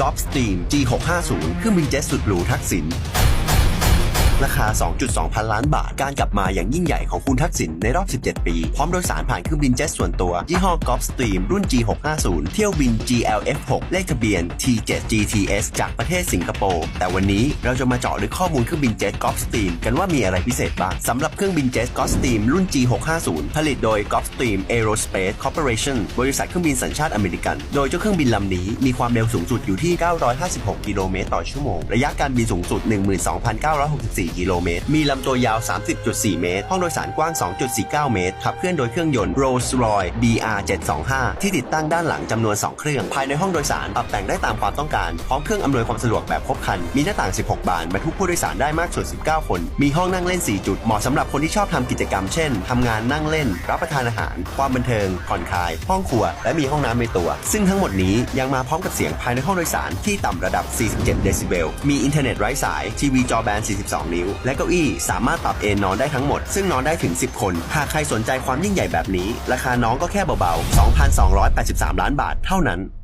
Gulfstream G650 เครื่องบินเจ็ตสุดหรูทักษิณ ราคา 2.2 พันล้านบาท การกลับมาอย่างยิ่งใหญ่ของคุณทักษิณในรอบ 17 ปี พร้อมโดยสารผ่านเครื่องบินเจ็ตส่วนตัว ยี่ห้อ Gulfstream รุ่น G650 เที่ยวบิน GLF6 เลขทะเบียน T7 GTS จากประเทศสิงคโปร์แต่วันนี้เราจะมาเจาะลึกข้อมูลเครื่องบินเจ็ต Gulfstream กันว่ามีอะไรพิเศษบ้างสำหรับเครื่องบินเจ็ต Gulfstream รุ่น G650 ผลิตโดย Gulfstream Aerospace Corporation บริษัทเครื่องบินสัญชาติอเมริกัน โดยเจ้าเครื่องบินลำนี้มีความเร็วสูงสุดอยู่ที่ 956 กิโลเมตรต่อชั่วโมง ระยะการบินสูงสุด 12,964กิโลเมตร มีลำตัวยาว 30.4 เมตร ห้องโดยสารกว้าง 2.49 เมตร ขับเคลื่อนโดยเครื่องยนต์ Rolls-Royce BR725 ที่ติดตั้งด้านหลังจำนวน 2 เครื่อง ภายในห้องโดยสารปรับแต่งได้ตามความต้องการ พร้อมเครื่องอำนวยความสะดวกแบบครบครัน มีหน้าต่าง 16 บาน บรรทุกผู้โดยสารได้มากสุด 19 คน มีห้องนั่งเล่น 4 จุด เหมาะสำหรับคนที่ชอบทำกิจกรรม เช่นทำงานนั่งเล่น รับประทานอาหาร ความบันเทิง ผ่อนคลาย ห้องครัว และมีห้องน้ำในตัว ซึ่งทั้งหมดนี้ยังมาพร้อมกับเสียงภายในห้องโดยสารที่ต่ำระดับ 47 เดซิเบล มีอินเทอร์เน็ตไร้สาย ทีวีจอแบน 42นิ้ว และเก้าอี้สามารถปรับเอนนอนได้ทั้งหมด ซึ่งนอนได้ถึง 10 คน หากใครสนใจความยิ่งใหญ่แบบนี้ ราคาน้องก็แค่เบาๆ 2,283 ล้านบาทเท่านั้น